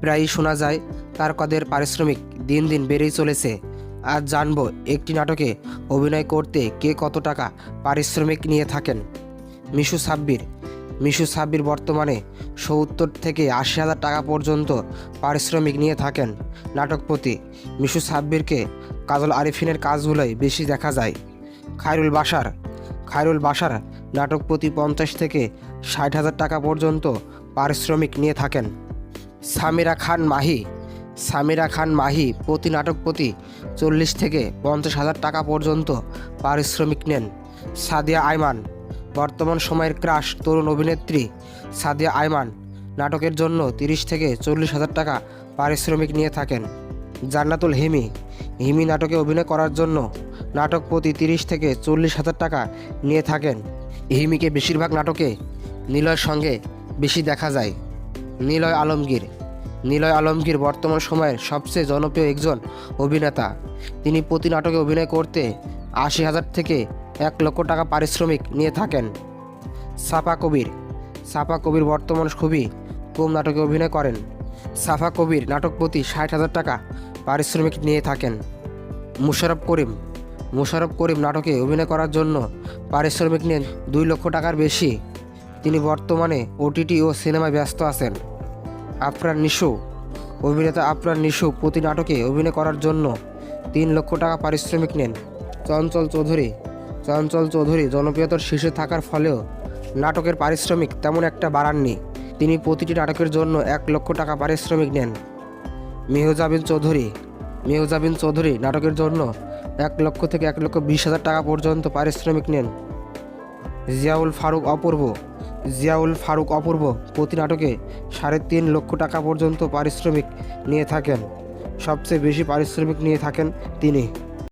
প্রায়ই শোনা যায়, তারকাদের পারিশ্রমিক দিন দিন বেড়েই চলেছে। আজ জানব একটি নাটকে অভিনয় করতে কে কত টাকা পারিশ্রমিক নিয়ে থাকেন। মিশু সাব্বির। মিশু সাব্বির বর্তমানে সত্তর থেকে আশি হাজার টাকা পর্যন্ত পারিশ্রমিক নিয়ে থাকেন নাটক প্রতি মিশু সাব্বিরকে কাজল আরিফিনের কাজগুলোই বেশি দেখা যায়। খায়রুল বাসার খায়রুল বাসার নাটক প্রতি পঞ্চাশ থেকে ষাট হাজার টাকা পর্যন্ত পারিশ্রমিক নিয়ে থাকেন। সামিরা খান মাহি। সামিরা খান মাহি প্রতি নাটক প্রতি চল্লিশ থেকে পঞ্চাশ হাজার টাকা পর্যন্ত পারিশ্রমিক নেন সাদিয়া আইমান বর্তমান সময়ের ক্রাশ তরুণ অভিনেত্রী সাদিয়া আইমান নাটকের জন্য তিরিশ থেকে চল্লিশ হাজার টাকা পারিশ্রমিক নিয়ে থাকেন। জান্নাতুল হিমি। হিমি নাটকে অভিনয় করার জন্য নাটক প্রতি তিরিশ থেকে চল্লিশ হাজার টাকা নিয়ে থাকেন। হিমিকে বেশিরভাগ নাটকে নিলয়ের সঙ্গে বেশি দেখা যায়। নিলয় আলমগীর। নিলয় আলমগীর বর্তমান সময়ের সবচেয়ে জনপ্রিয় একজন অভিনেতা। তিনি প্রতি নাটকে অভিনয় করতে আশি হাজার থেকে এক লক্ষ টাকা পারিশ্রমিক নিয়ে থাকেন। সাফা কবির। সাফা কবির বর্তমান খুবই কম নাটকে অভিনয় করেন। সাফা কবির নাটক প্রতি ষাট হাজার টাকা পারিশ্রমিক নিয়ে থাকেন। মুশারফ করিম। মুশারফ করিম নাটকে অভিনয় করার জন্য পারিশ্রমিক নেন দুই লক্ষ টাকার বেশি। তিনি বর্তমানে ওটিটি ও সিনেমায় ব্যস্ত আছেন। আফরান নিশু। অভিনেতা আফরান নিশু প্রতি নাটকে অভিনয় করার জন্য তিন লক্ষ টাকা পারিশ্রমিক নেন। চঞ্চল চৌধুরী। চঞ্চল চৌধুরী জনপ্রিয়তার শীর্ষে থাকার ফলেও নাটকের পারিশ্রমিক তেমন একটা বাড়াননি। তিনি প্রতিটি নাটকের জন্য এক লক্ষ টাকা পারিশ্রমিক নেন। মেহজাবিন চৌধুরী। মেহজাবিন চৌধুরী নাটকের জন্য এক লক্ষ থেকে এক লক্ষ বিশ হাজার টাকা পর্যন্ত পারিশ্রমিক নেন। জিয়াউল ফারুক অপূর্ব। জিয়াউল ফারুক অপূর্ব প্রতি নাটকে সাড়ে তিন লক্ষ টাকা পর্যন্ত পারিশ্রমিক নিয়ে থাকেন। সবচেয়ে বেশি পারিশ্রমিক নিয়ে থাকেন তিনি।